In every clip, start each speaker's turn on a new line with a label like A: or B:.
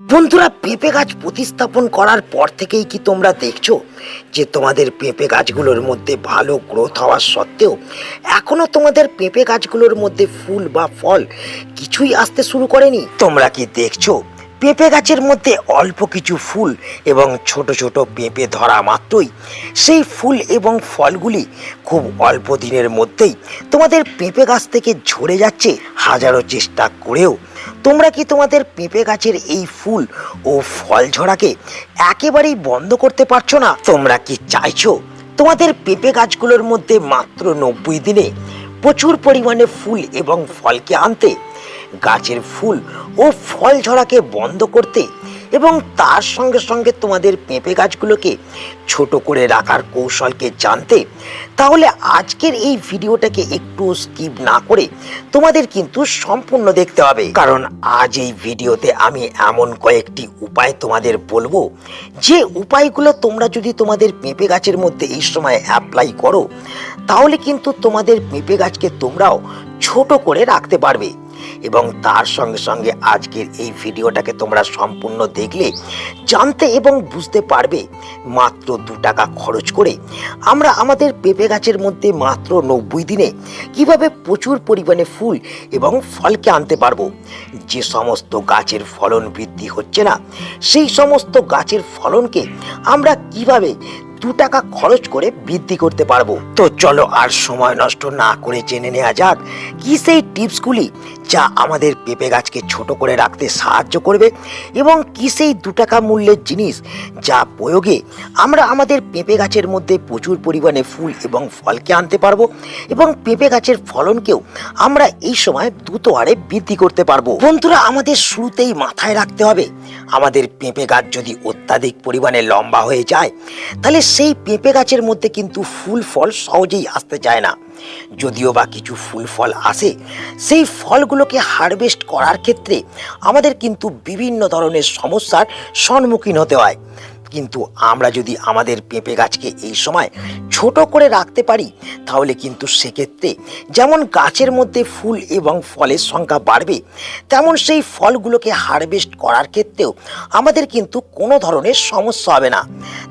A: বন্ধুরা, পেঁপে গাছ প্রতিস্থাপন করার পর থেকেই কি তোমরা দেখছ যে তোমাদের পেঁপে গাছগুলোর মধ্যে ভালো গ্রোথ হওয়ার সত্ত্বেও এখনও তোমাদের পেঁপে গাছগুলোর মধ্যে ফুল বা ফল কিছুই আসতে শুরু করেনি? তোমরা কি দেখছ পেঁপে গাছের মধ্যে অল্প কিছু ফুল এবং ছোট ছোট পেঁপে ধরা মাত্রই, সেই ফুল এবং ফলগুলি খুব অল্প দিনের মধ্যেই তোমাদের পেঁপে গাছ থেকে ঝরে যাচ্ছে হাজারো চেষ্টা করেও। তোমরা কি তোমাদের পেঁপে গাছের এই ফুল ও ফল ঝরাকে একেবারেই বন্ধ করতে পারছ না? তোমরা কি চাইছো? তোমাদের পেঁপে গাছগুলোর মধ্যে মাত্র নব্বই দিনে প্রচুর পরিমাণে ফুল এবং ফলকে আনতে গাছের ফুল ও ফল ঝরাকে বন্ধ করতে এবং তার সঙ্গে সঙ্গে তোমাদের পেঁপে গাছগুলোকে ছোট করে রাখার কৌশলকে জানতে, তাহলে আজকের এই ভিডিওটাকে একটু স্কিপ না করে তোমাদের কিন্তু সম্পূর্ণ দেখতে হবে। কারণ আজ এই ভিডিওতে আমি এমন কয়েকটি উপায় তোমাদের বলব, যে উপায়গুলো তোমরা যদি তোমাদের পেঁপে গাছের মধ্যে এই সময় অ্যাপ্লাই করো, তাহলে কিন্তু তোমাদের পেঁপে গাছকে তোমরাও ছোট করে রাখতে পারবে। এবং তার সঙ্গে সঙ্গে আজকের এই ভিডিওটাকে তোমরা সম্পূর্ণ দেখলে, জানতে এবং বুঝতে পারবে মাত্র দু টাকা খরচ করে আমরা আমাদের পেঁপে গাছের মধ্যে মাত্র নব্বই দিনে কীভাবে প্রচুর পরিমাণে ফুল এবং ফলকে আনতে পারব? যে সমস্ত গাছের ফলন বৃদ্ধি হচ্ছে না, সেই সমস্ত গাছের ফলনকে আমরা কীভাবে দু টাকা খরচ করে বৃদ্ধি করতে পারব? তো চলো আর সময় নষ্ট না করে জেনে নেওয়া যাক, কি সেই টিপসগুলি যা আমাদের পেঁপে গাছকে ছোট করে রাখতে সাহায্য করবে এবং কি সেই দু টাকা মূল্যের জিনিস যা প্রয়োগে আমরা আমাদের পেঁপে গাছের মধ্যে প্রচুর পরিমাণে ফুল এবং ফলকে আনতে পারব এবং পেঁপে গাছের ফলনকেও আমরা এই সময় দ্রুত হারে বৃদ্ধি করতে পারব। বন্ধুরা, আমাদের শুরুতেই মাথায় রাখতে হবে, আমাদের পেঁপে গাছ যদি অত্যাধিক পরিমাণে লম্বা হয়ে যায়, তাহলে সেই পেঁপে গাছের মধ্যে কিন্তু ফুল, ফল সহজেই আসতে চায় না। যদিও বা কিছু ফুল ফল আসে, সেই ফলগুলোকে হারভেস্ট করার ক্ষেত্রে আমাদের কিন্তু বিভিন্ন ধরনের সমস্যার সম্মুখীন হতে হয়। কিন্তু আমরা যদি আমাদের পেঁপে গাছকে এই সময় ছোট করে রাখতে পারি, তাহলে কিন্তু সেক্ষেত্রে যেমন গাছের মধ্যে ফুল এবং ফলের সংখ্যা বাড়বে, তেমন সেই ফলগুলোকে হারভেস্ট করার ক্ষেত্রেও আমাদের কিন্তু কোনো ধরনের সমস্যা হবে না।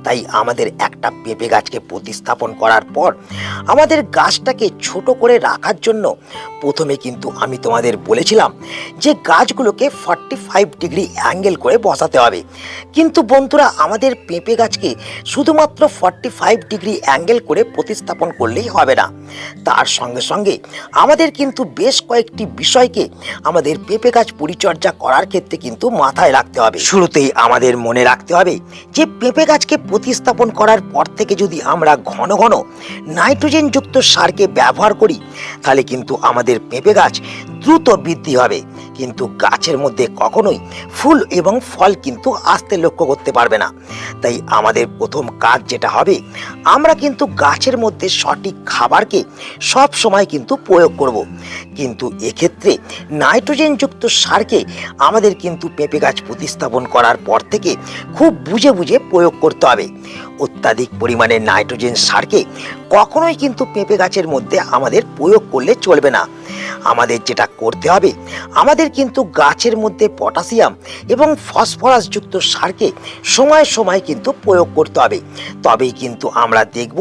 A: তাই আমাদের একটা পেঁপে গাছকে প্রতিস্থাপন করার পর আমাদের গাছটাকে ছোট করে রাখার জন্য প্রথমে কিন্তু আমি তোমাদের বলেছিলাম যে গাছগুলোকে ফর্টি ফাইভ ডিগ্রি অ্যাঙ্গেল করে বসাতে হবে। কিন্তু বন্ধুরা, আমাদের পেঁপে গাছকে শুধুমাত্র ফর্টি ফাইভ ডিগ্রি অ্যাঙ্গেল করে প্রতিস্থাপন করলেই হবে না। তার সঙ্গে সঙ্গে আমাদের কিন্তু বেশ কয়েকটি বিষয়কে আমাদের পেঁপে গাছ পরিচর্যা করার ক্ষেত্রে কিন্তু মাথায় রাখতে হবে। শুরুতেই আমাদের মনে রাখতে হবে যে পেঁপে গাছকে প্রতিস্থাপন করার পর থেকে যদি আমরা ঘন ঘন নাইট্রোজেনযুক্ত সারকে ব্যবহার করি, তাহলে কিন্তু আমাদের পেঁপে গাছ দ্রুত বৃদ্ধি হবে। কিন্তু গাছের মধ্যে কখনোই ফুল এবং ফল কিন্তু আসতে লক্ষ্য করতে পারবে না। তাই আমাদের প্রথম কাজ যেটা হবে, আমরা কিন্তু গাছের মধ্যে সঠিক খাবারকে সব সময় কিন্তু প্রয়োগ করব। কিন্তু এক্ষেত্রে নাইট্রোজেনযুক্ত সারকে আমাদের কিন্তু পেঁপে গাছ প্রতিস্থাপন করার পর থেকে খুব বুঝে বুঝে প্রয়োগ করতে হবে। অত্যাধিক পরিমাণে নাইট্রোজেন সারকে কখনোই কিন্তু পেঁপে গাছের মধ্যে আমাদের প্রয়োগ করলে চলবে না। আমাদের যেটা করতে হবে, আমাদের কিন্তু গাছের মধ্যে পটাশিয়াম এবং ফসফরাস যুক্ত সারকে সময় সময় কিন্তু প্রয়োগ করতে হবে। তবেই কিন্তু আমরা দেখব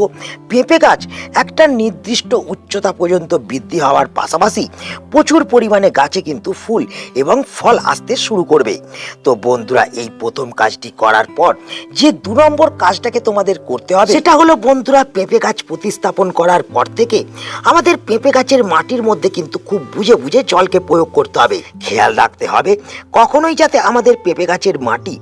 A: পেঁপে গাছ একটা নির্দিষ্ট উচ্চতা পর্যন্ত বৃদ্ধি হওয়ার পাশাপাশি প্রচুর পরিমাণে গাছে কিন্তু ফুল এবং ফল আসতে শুরু করবে। তো বন্ধুরা, এই প্রথম কাজটি করার পর যে দু নম্বর কাজটাকে তোমাদের করতে হবে, সেটা হলো বন্ধুরা, পেঁপে গাছ প্রতিস্থাপন করার পর থেকে আমাদের পেঁপে গাছের মাটির মধ্যে কিন্তু খুব বুঝে বুঝে জলকে প্রয়োগ করতে হবে। খেয়াল রাখতে হবে, কখনোই যাতে আমাদের পেঁপে গাছের মাটি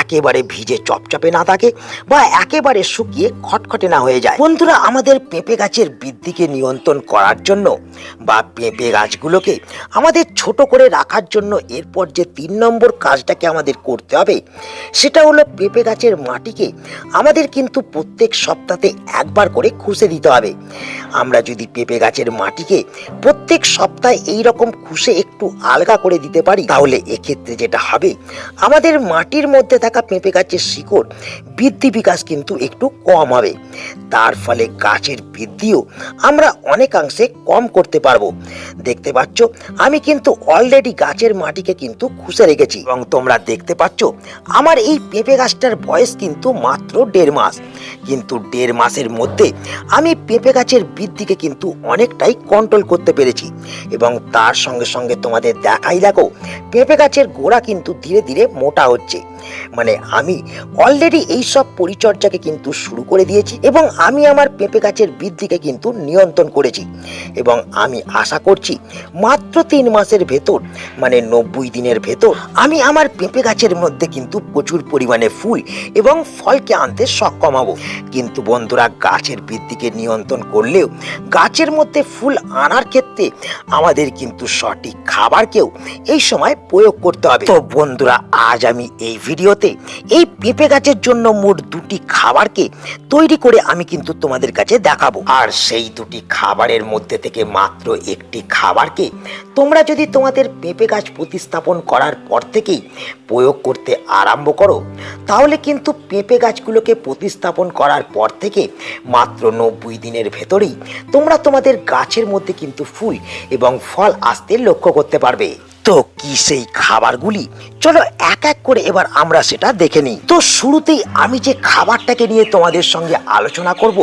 A: একেবারে ভিজে চপচপে না থাকে বা একেবারে শুকিয়ে খটখটে না হয়ে যায়। বন্ধুরা, আমাদের পেঁপে গাছের বৃদ্ধিকে নিয়ন্ত্রণ করার জন্য বা পেঁপে গাছগুলোকে আমাদের ছোট করে রাখার জন্য এরপর যে তিন নম্বর কাজটাকে আমাদের করতে হবে, সেটা হলো পেঁপে গাছের মাটিকে আমাদের কিন্তু প্রত্যেক সপ্তাহে একবার করে খুঁজে দিতে হবে। আমরা যদি পেঁপে গাছের মাটিকে প্রত্যেক সপ্তাহে এই রকম খুশে একটু আলগা করে দিতে পারি? তাহলে এক্ষেত্রে যেটা হবে, আমাদের মাটির মধ্যে থাকা পেঁপে গাছের শিকড় বৃদ্ধি বিকাশ কিন্তু একটু কম হবে। তার ফলে গাছের বৃদ্ধিও আমরা অনেকাংশে কম করতে পারব। দেখতে পাচ্ছ, আমি কিন্তু অলরেডি গাছের মাটিকে কিন্তু খুশে রেখেছি। এবং তোমরা দেখতে পাচ্ছ, আমার এই পেঁপে গাছটার বয়স কিন্তু মাত্র দেড় মাস। কিন্তু দেড় মাসের মধ্যে আমি পেঁপে গাছের বৃদ্ধিকে কিন্তু অনেকটাই কন্ট্রোল করতে পেরেছি। এবং তার সঙ্গে সঙ্গে তোমাদের দেখাই দেখো, পেঁপে গাছের গোড়া কিন্তু ধীরে ধীরে মোটা হচ্ছে। মানে আমি অলরেডি এই সব পরিচর্যাকে কিন্তু শুরু করে দিয়েছি এবং আমি আমার পেঁপে গাছের বৃদ্ধিকে কিন্তু নিয়ন্ত্রণ করেছি। এবং আমি আশা করছি মাত্র তিন মাসের ভেতর মানে নব্বই দিনের ভেতর, আমি আমার পেঁপে গাছের মধ্যে কিন্তু প্রচুর পরিমাণে ফুল এবং ফলকে আনতে সক্ষম হব। কিন্তু বন্ধুরা, গাছের বৃদ্ধিকে নিয়ন্ত্রণ করলেও গাছের মধ্যে ফুল আনার ক্ষেত্রে আমাদের কিন্তু সঠিক খাবারকেও এই সময় প্রয়োগ করতে হবে। তো বন্ধুরা, আজ আমি এই ভিডিওতে এই পেঁপে গাছের জন্য মোট দুটি খাবারকে তৈরি করে আমি কিন্তু তোমাদের কাছে দেখাবো। আর সেই দুটি খাবারের মধ্যে থেকে মাত্র একটি খাবারকে তোমরা যদি তোমাদের পেঁপে গাছ প্রতিস্থাপন করার পর থেকেই প্রয়োগ করতে আরম্ভ করো, তাহলে কিন্তু পেঁপে গাছগুলোকে প্রতিস্থাপন করার পর থেকে মাত্র নব্বই দিনের ভেতরেই তোমরা তোমাদের গাছের মধ্যে কিন্তু ফুল এবং ফল আসতে লক্ষ্য করতে পারবে। তো কি সেই খাবারগুলি? চলো এক এক করে এবার আমরা সেটা দেখে নিই। তো শুরুতেই আমি যে খাবারটাকে নিয়ে তোমাদের সঙ্গে আলোচনা করব,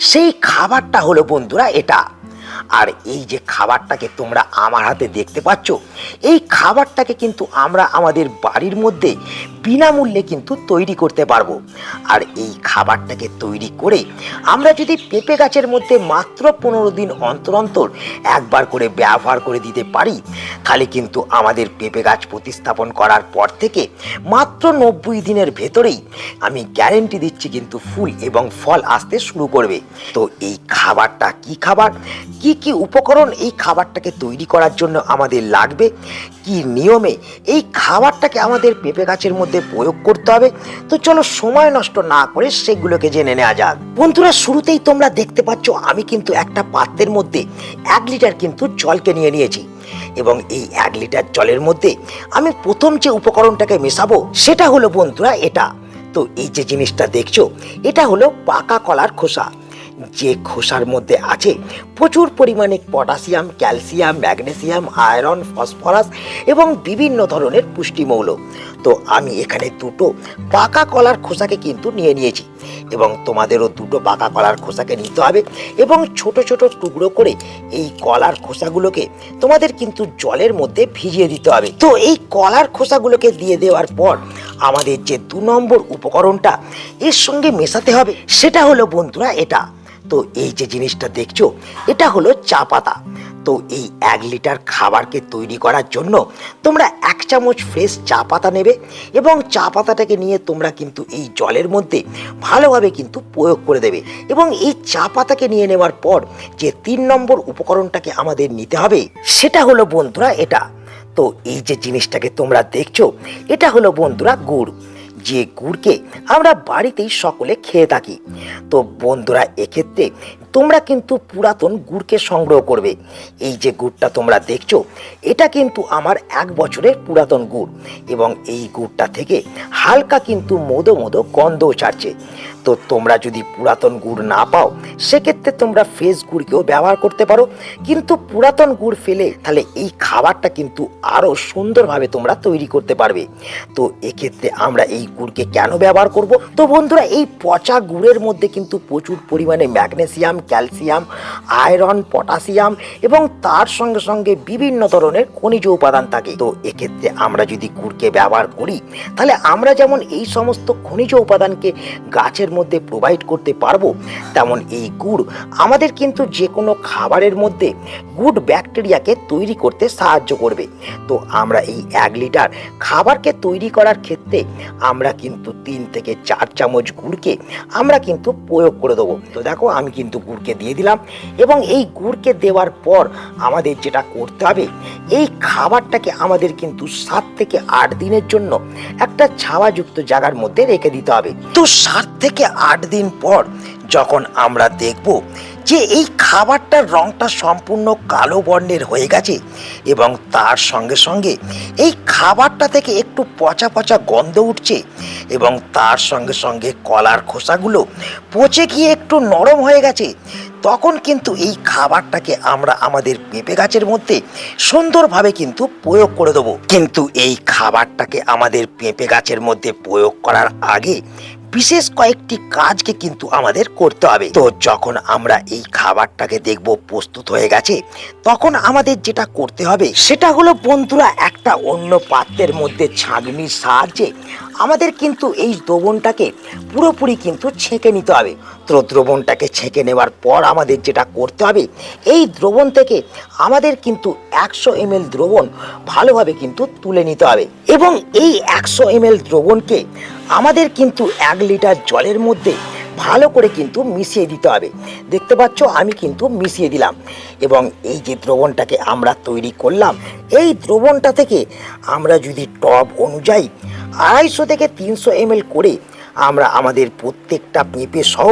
A: সেই খাবারটা হলো বন্ধুরা এটা। আর এই যে খাবারটাকে তোমরা আমার হাতে দেখতে পাচ্ছ, এই খাবারটাকে কিন্তু আমরা আমাদের বাড়ির মধ্যে বিনামূল্যে কিন্তু তৈরি করতে পারব। আর এই খাবারটাকে তৈরি করে আমরা যদি পেঁপে গাছের মধ্যে মাত্র পনেরো দিন অন্তর অন্তর একবার করে ব্যবহার করে দিতে পারি, তাহলে কিন্তু আমাদের পেঁপে গাছ প্রতিস্থাপন করার পর থেকে মাত্র নব্বই দিনের ভেতরেই আমি গ্যারেন্টি দিচ্ছি কিন্তু ফুল এবং ফল আসতে শুরু করবে। তো এই খাবারটা কি খাবার? কি কি উপকরণ এই খাবারটাকে তৈরি করার জন্য আমাদের লাগবে? কি নিয়মে এই খাবারটাকে আমাদের পেঁপে গাছের মধ্যে প্রয়োগ করতে হবে? তো চলো সময় নষ্ট না করে সেগুলোকে জেনে নেওয়া যাক। বন্ধুরা, শুরুতেই তোমরা দেখতে পাচ্ছ আমি কিন্তু একটা পাত্রের মধ্যে এক লিটার কিন্তু জলকে নিয়ে নিয়েছি। এবং এই এক লিটার জলের মধ্যে আমি প্রথম যে উপকরণটাকে মেশাবো সেটা হলো বন্ধুরা এটা। তো এই যে জিনিসটা দেখছ, এটা হলো পাকা কলার খোসা। যে খোসার মধ্যে আছে প্রচুর পরিমাণে potassium, calcium, magnesium, iron, phosphorus এবং বিভিন্ন ধরনের পুষ্টিমৌল। তো আমি এখানে দুটো পাকা কলার খোসাকে কিন্তু নিয়ে নিয়েছি এবং তোমাদেরও দুটো পাকা কলার খোসাকে নিতে হবে এবং ছোট ছোট টুকরো করে এই কলার খোসাগুলোকে তোমাদের কিন্তু জলের মধ্যে ভিজিয়ে দিতে হবে। তো এই কলার খোসাগুলোকে দিয়ে দেওয়ার পর আমাদের যে দু নম্বর উপকরণটা এর সঙ্গে মেশাতে হবে, সেটা হলো বন্ধুরা এটা। তো এই যে জিনিসটা দেখছ, এটা হলো চা পাতা। তো এই এক লিটার খাবারকে তৈরি করার জন্য তোমরা এক চামচ ফ্রেশ চা পাতা নেবে এবং চা পাতাটাকে নিয়ে তোমরা কিন্তু এই জলের মধ্যে ভালোভাবে কিন্তু প্রয়োগ করে দেবে এবং এই চা পাতাকে নিয়ে নেওয়ার পর যে তিন নম্বর উপকরণটাকে আমাদের নিতে হবে, সেটা হলো বন্ধুরা এটা। তো এই যে জিনিসটাকে তোমরা দেখছ, এটা হলো বন্ধুরা গুড়। যে গুড়কে আমরা বাড়িতেই সকলে খেয়ে থাকি। তো বন্ধুরা এক্ষেত্রে তোমরা কিন্তু পুরাতন গুড়কে সংগ্রহ করবে। এই যে গুড়টা তোমরা দেখছ, এটা কিন্তু আমার এক বছরের পুরাতন গুড় এবং এই গুড়টা থেকে হালকা কিন্তু মোদো মোদো গন্ধও ছাড়ছে। তো তোমরা যদি পুরাতন গুড় না পাও, সেক্ষেত্রে তোমরা ফ্রেশ গুড়কেও ব্যবহার করতে পারো। কিন্তু পুরাতন গুড় ফেলে তাহলে এই খাবারটা কিন্তু আরও সুন্দরভাবে তোমরা তৈরি করতে পারবে। তো এক্ষেত্রে আমরা এই গুড়কে কেন ব্যবহার করব? তো বন্ধুরা, এই পচা গুড়ের মধ্যে কিন্তু প্রচুর পরিমাণে ম্যাগনেসিয়াম ক্যালসিয়াম, আয়রন, পটাশিয়াম এবং তার সঙ্গে সঙ্গে বিভিন্ন ধরনের খনিজ উপাদান থাকে। তো এক্ষেত্রে আমরা যদি গুড়কে ব্যবহার করি, তাহলে আমরা যেমন এই সমস্ত খনিজ উপাদানকে গাছের মধ্যে প্রোভাইড করতে পারব, তেমন এই গুড় আমাদের কিন্তু যে কোনো খাবারের মধ্যে গুড ব্যাকটেরিয়াকে তৈরি করতে সাহায্য করবে। তো আমরা এই এক লিটার খাবারকে তৈরি করার ক্ষেত্রে আমরা কিন্তু তিন থেকে চার চামচ গুড়কে আমরা কিন্তু প্রয়োগ করে দেবো। তো দেখো, আমি কিন্তু গুড়কে দিয়ে দিলাম এবং এই গুড়কে দেওয়ার পর আমাদের যেটা করতে হবে, এই খাবারটাকে আমাদের কিন্তু সাত থেকে আট দিনের জন্য একটা ছাওয়াযুক্ত জায়গার মধ্যে রেখে দিতে হবে। তো সাত থেকে আট দিন পর যখন আমরা দেখব যে এই খাবারটার রংটা সম্পূর্ণ কালো বর্ণের হয়ে গেছে এবং তার সঙ্গে সঙ্গে এই খাবারটা থেকে একটু পচা পচা গন্ধ উঠছে এবং তার সঙ্গে সঙ্গে কলার খোসাগুলো পচে গিয়ে একটু নরম হয়ে গেছে। তখন কিন্তু এই খাবারটাকে আমরা আমাদের পেঁপে গাছের মধ্যে সুন্দরভাবে কিন্তু প্রয়োগ করে দেবো। কিন্তু এই খাবারটাকে আমাদের পেঁপে গাছের মধ্যে প্রয়োগ করার আগে বিশেষ কয়েকটি কাজকে কিন্তু আমাদের করতে হবে। তো যখন আমরা এই খাবারটাকে দেখব প্রস্তুত হয়ে গেছে, তখন আমাদের যেটা করতে হবে, সেটা হলো বন্ধুরা একটা অন্য পাত্রের মধ্যে ছাঁকনির সাহায্যে আমাদের কিন্তু এই দ্রবণটাকে পুরোপুরি কিন্তু ছেঁকে নিতে হবে। তো দ্রবণটাকে ছেঁকে নেওয়ার পর আমাদের যেটা করতে হবে, এই দ্রবণ থেকে আমাদের কিন্তু একশো এমএল দ্রবণ ভালোভাবে কিন্তু তুলে নিতে হবে। এবং এই একশো এমএল দ্রবণকে আমাদের কিন্তু এক লিটার জলের মধ্যে ভালো করে কিন্তু মিশিয়ে দিতে হবে। দেখতে পাচ্ছ, আমি কিন্তু মিশিয়ে দিলাম। এবং এই যে দ্রবণটাকে আমরা তৈরি করলাম, এই দ্রবণটা থেকে আমরা যদি টব অনুযায়ী আড়াইশো থেকে তিনশো এমএল করে আমরা আমাদের প্রত্যেকটা পেঁপে সহ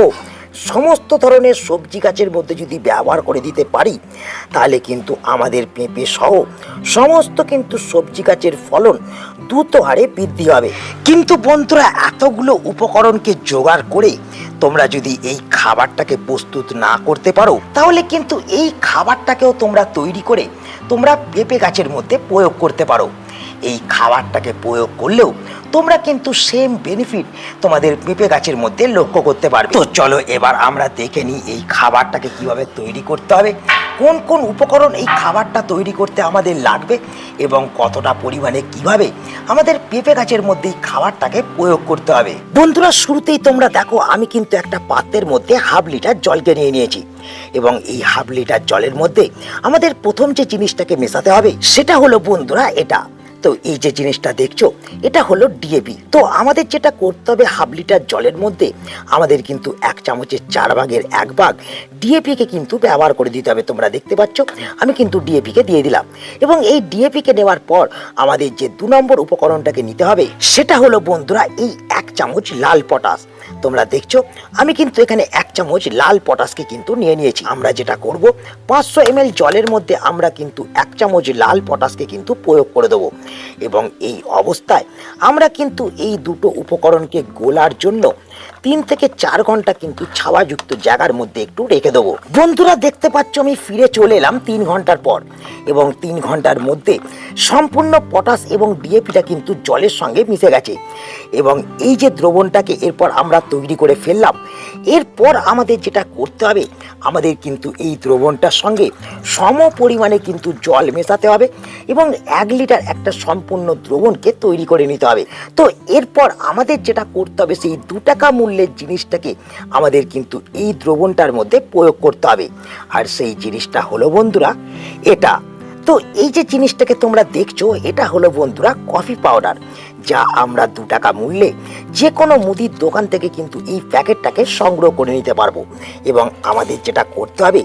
A: সমস্ত ধরনের সবজি গাছের মধ্যে যদি ব্যবহার করে দিতে পারি, তাহলে কিন্তু আমাদের পেঁপে সহ সমস্ত কিন্তু সবজি গাছের ফলন দ্রুত হারে বৃদ্ধি হবে কিন্তু বন্ধুরা, এতগুলো উপকরণকে জোগাড় করে তোমরা যদি এই খাবারটাকে প্রস্তুত না করতে পারো, তাহলে কিন্তু এই খাবারটাকেও তোমরা তৈরি করে তোমরা পেঁপে গাছের মধ্যে প্রয়োগ করতে পারো। এই খাবারটাকে প্রয়োগ করলেও তোমরা কিন্তু সেম বেনিফিট তোমাদের পেঁপে গাছের মধ্যে লক্ষ্য করতে পারবে। তো চলো এবার আমরা দেখে নিই এই খাবারটাকে কীভাবে তৈরি করতে হবে, কোন কোন উপকরণ এই খাবারটা তৈরি করতে আমাদের লাগবে এবং কতটা পরিমাণে কীভাবে আমাদের পেঁপে গাছের মধ্যে এই খাবারটাকে প্রয়োগ করতে হবে। বন্ধুরা, শুরুতেই তোমরা দেখো আমি কিন্তু একটা পাত্রের মধ্যে হাফ লিটার জলকে নিয়ে নিয়েছি এবং এই হাফ লিটার জলের মধ্যে আমাদের প্রথম যে জিনিসটাকে মেশাতে হবে সেটা হলো বন্ধুরা এটা। তো এই যে জিনিসটা দেখছ, এটা হলো ডিএবি তো আমাদের যেটা করতে হবে হাফ লিটার জলের মধ্যে, আমাদের কিন্তু এক চামচের চার ভাগের এক ভাগ ডিএপিকে কিন্তু ব্যবহার করে দিতে হবে, তোমরা দেখতে পাচ্ছ। আমি কিন্তু ডিএপিকে দিয়ে দিলাম। এবং এই ডিএপিকে নেওয়ার পর আমাদের যে দু নম্বর উপকরণটাকে নিতে হবে, সেটা হলো বন্ধুরা, এই এক চামচ লাল পটাশ। তোমরা দেখছ, আমি কিন্তু এখানে এক চামচ লাল পটাশকে কিন্তু নিয়ে নিয়েছি। আমরা যেটা করব, পাঁচশো এম জলের মধ্যে আমরা কিন্তু এক চামচ লাল পটাশকে কিন্তু প্রয়োগ করে দেবো। এবং এই অবস্থায় আমরা কিন্তু এই দুটো উপকরণকে গোলার জন্য তিন থেকে চার ঘণ্টা কিন্তু ছাওয়াযুক্ত জায়গার মধ্যে একটু রেখে দেবো। বন্ধুরা, দেখতে পাচ্ছ, আমি ফিরে চলে এলাম তিন ঘণ্টার পর এবং তিন ঘণ্টার মধ্যে সম্পূর্ণ পটাশ এবং ডিএপিটা কিন্তু জলের সঙ্গে মিশে গেছে এবং এই যে দ্রবণটাকে এরপর আমরা তৈরি করে ফেললাম, এরপর আমাদের যেটা করতে হবে, আমাদের কিন্তু এই দ্রবণটার সঙ্গে সম পরিমাণে কিন্তু জল মেশাতে হবে এবং এক লিটার একটা সম্পূর্ণ দ্রবণকে তৈরি করে নিতে হবে। তো এরপর আমাদের যেটা করতে হবে, সেই দু টাকা মূল্যের জিনিসটাকে আমাদের কিন্তু এই দ্রবণটার মধ্যে প্রয়োগ করতে হবে। আর সেই জিনিসটা হলো বন্ধুরা, এটা তো এই যে জিনিসটাকে তোমরা দেখছ, এটা হলো বন্ধুরা কফি পাউডার যা আমরা দু টাকা মূল্যে যে কোনো মুদির দোকান থেকে কিন্তু এই প্যাকেটটাকে সংগ্রহ করে নিতে পারব। এবং আমাদের যেটা করতে হবে,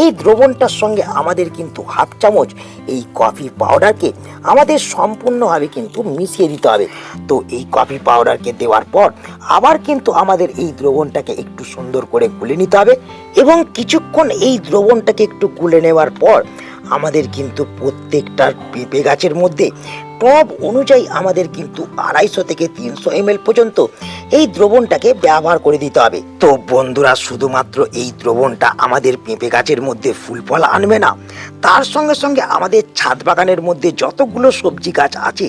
A: এই দ্রবণটার সঙ্গে আমাদের কিন্তু হাফ চামচ এই কফি পাউডারকে আমাদের সম্পূর্ণভাবে কিন্তু মিশিয়ে দিতে হবে। তো এই কফি পাউডারকে দেওয়ার পর আবার কিন্তু আমাদের এই দ্রবণটাকে একটু সুন্দর করে গুলে নিতে হবে। এবং কিছুক্ষণ এই দ্রবণটাকে একটু গুলে নেওয়ার পর আমাদের কিন্তু প্রত্যেকটার পেঁপে গাছের মধ্যে টব অনুযায়ী আমাদের কিন্তু আড়াইশো থেকে তিনশো এমএল পর্যন্ত এই দ্রবণটাকে ব্যবহার করে দিতে হবে। তো বন্ধুরা, শুধুমাত্র এই দ্রবণটা আমাদের পেঁপে গাছের মধ্যে ফুল ফল আনবে না। তার সঙ্গে সঙ্গে আমাদের ছাদ বাগানের মধ্যে যতগুলো সবজি গাছ আছে,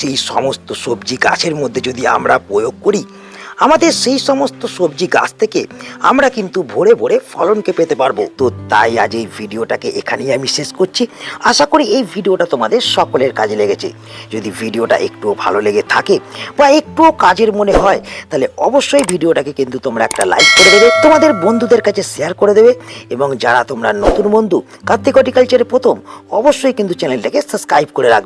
A: সেই সমস্ত সবজি গাছের মধ্যে যদি আমরা প্রয়োগ করি আমাদের সেই সমস্ত সবজি গাছ থেকে আমরা কিন্তু ভরে ভরে ফলনকে পেতে পারব। তো তাই আজ এই ভিডিওটাকে এখানেই আমি শেষ করছি। আশা করি এই ভিডিওটা তোমাদের সকলের কাজে লেগেছে। যদি ভিডিওটা একটুও ভালো লেগে থাকে বা একটুও কাজের মনে হয়, তাহলে অবশ্যই ভিডিওটাকে কিন্তু তোমরা একটা লাইক করে দেবে, তোমাদের বন্ধুদের কাছে শেয়ার করে দেবে এবং যারা তোমরা নতুন বন্ধু কার্তিক হর্টিকালচারের প্রথম, অবশ্যই কিন্তু চ্যানেলটাকে সাবস্ক্রাইব করে রাখবে।